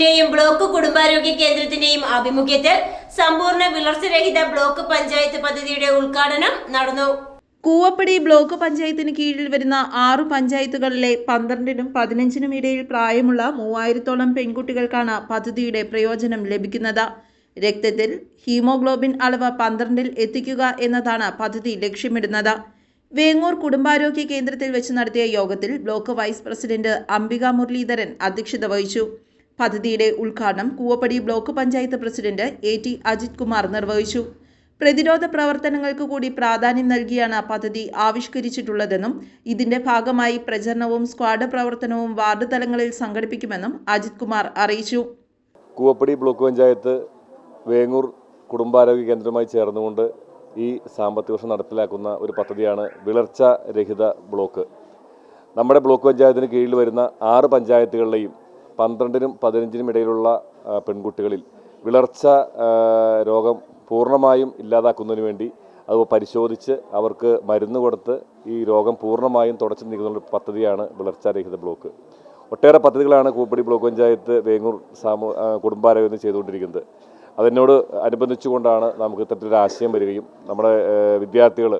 പഞ്ചായത്തിന്റെയും block കുടുംബാരോഗ്യ കേന്ദ്രത്തിന്റെയും ആഭിമുഖ്യത്തിൽ സമ്പൂർണ വിളർച്ചരഹിത ബ്ലോക്ക് പഞ്ചായത്ത് പദ്ധതിയുടെ ഉദ്ഘാടനം നടന്നു. കൂവപ്പടി ബ്ലോക്ക് പഞ്ചായത്തിന് കീഴിൽ വരുന്ന ആറു പഞ്ചായത്തുകളിലെ പന്ത്രണ്ടിനും പതിനഞ്ചിനും ഇടയിൽ പ്രായമുള്ള മൂവായിരത്തോളം പെൺകുട്ടികൾക്കാണ് പദ്ധതിയുടെ പ്രയോജനം ലഭിക്കുന്നത്. രക്തത്തിൽ ഹീമോഗ്ലോബിൻ അളവ് പന്ത്രണ്ടിൽ എത്തിക്കുക എന്നതാണ് പദ്ധതി ലക്ഷ്യമിടുന്നത്. വേങ്ങൂർ കുടുംബാരോഗ്യ കേന്ദ്രത്തിൽ വെച്ച് നടത്തിയ യോഗത്തിൽ block vice president Ambika Muraleedharan അധ്യക്ഷത വഹിച്ചു. പദ്ധതിയുടെ ഉദ്ഘാടനം Koovappady block panchayat president A T Ajith Kumar നിർവഹിച്ചു. പ്രതിരോധ പ്രവർത്തനങ്ങൾക്ക് കൂടി പ്രാധാന്യം നൽകിയാണ് പദ്ധതി ആവിഷ്കരിച്ചിട്ടുള്ളതെന്നും ഇതിന്റെ ഭാഗമായി പ്രചരണവും സ്ക്വാഡ് പ്രവർത്തനവും വാർഡ് തലങ്ങളിൽ സംഘടിപ്പിക്കുമെന്നും അജിത് കുമാർ അറിയിച്ചു. കൂവപ്പടി ബ്ലോക്ക് പഞ്ചായത്ത് വേങ്ങൂർ കുടുംബാരോഗ്യ കേന്ദ്രമായി ചേർന്നുകൊണ്ട് ഈ സാമ്പത്തിക വർഷം നടപ്പിലാക്കുന്ന ഒരു പദ്ധതിയാണ് വിളർച്ച രഹിത ബ്ലോക്ക്. നമ്മുടെ ബ്ലോക്ക് പഞ്ചായത്തിന് കീഴിൽ വരുന്ന ആറ് പഞ്ചായത്തുകളിലെയും പന്ത്രണ്ടിനും പതിനഞ്ചിനും ഇടയിലുള്ള പെൺകുട്ടികളിൽ വിളർച്ച രോഗം പൂർണമായും ഇല്ലാതാക്കുന്നതിന് വേണ്ടി അത് പരിശോധിച്ച് അവർക്ക് മരുന്ന് കൊടുത്ത് ഈ രോഗം പൂർണമായും തുടച്ചു നീക്കുന്ന ഒരു പദ്ധതിയാണ് വിളർച്ചാരഹിത ബ്ലോക്ക്. ഒട്ടേറെ പദ്ധതികളാണ് കൂപ്പടി ബ്ലോക്ക് പഞ്ചായത്ത് വേങ്ങൂർ സാമൂ കുടുംബാരോഗ്യം ചെയ്തുകൊണ്ടിരിക്കുന്നത്. അതിനോട് അനുബന്ധിച്ചുകൊണ്ടാണ് നമുക്ക് ഇത്തരത്തിലൊരു ആശയം വരികയും നമ്മുടെ വിദ്യാർത്ഥികൾ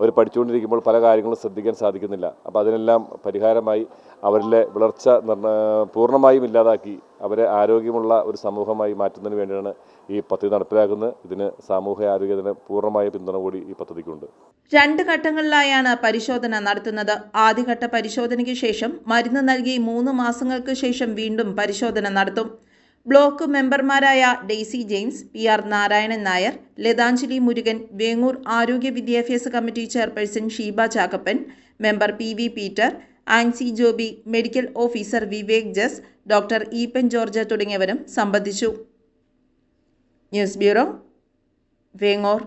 അവർ പഠിച്ചുകൊണ്ടിരിക്കുമ്പോൾ പല കാര്യങ്ങളും ശ്രദ്ധിക്കാൻ സാധിക്കുന്നില്ല. അപ്പോൾ അതിനെല്ലാം പരിഹാരമായി അവരിലെ വിളർച്ച പൂർണമായും ഇല്ലാതാക്കി അവരെ ആരോഗ്യമുള്ള ഒരു സമൂഹമായി മാറ്റുന്നതിന് വേണ്ടിയാണ് ഈ പദ്ധതി നടപ്പിലാക്കുന്നത്. ഇതിന് സാമൂഹ്യ ആരോഗ്യത്തിന് പൂർണമായ പിന്തുണ കൂടി ഈ പദ്ധതിക്കുണ്ട്. രണ്ട് ഘട്ടങ്ങളിലായാണ് പരിശോധന നടത്തുന്നത്. ആദ്യഘട്ട പരിശോധനയ്ക്ക് ശേഷം മരുന്ന് നൽകി മൂന്ന് മാസങ്ങൾക്ക് ശേഷം വീണ്ടും പരിശോധന നടത്തും. ബ്ലോക്ക് മെമ്പർമാരായ Daisy James P R Narayanan Nair Lathanjali Murugan Vengoor ആരോഗ്യ വിദ്യാഭ്യാസ committee chairperson Sheeba Chakkappan member P V Peter Ancy Joby medical officer Vivek ജസ് ഡോക്ടർ ഈപ്പൻ ജോർജ് തുടങ്ങിയവരും സംബന്ധിച്ചു. News bureau Vengoor.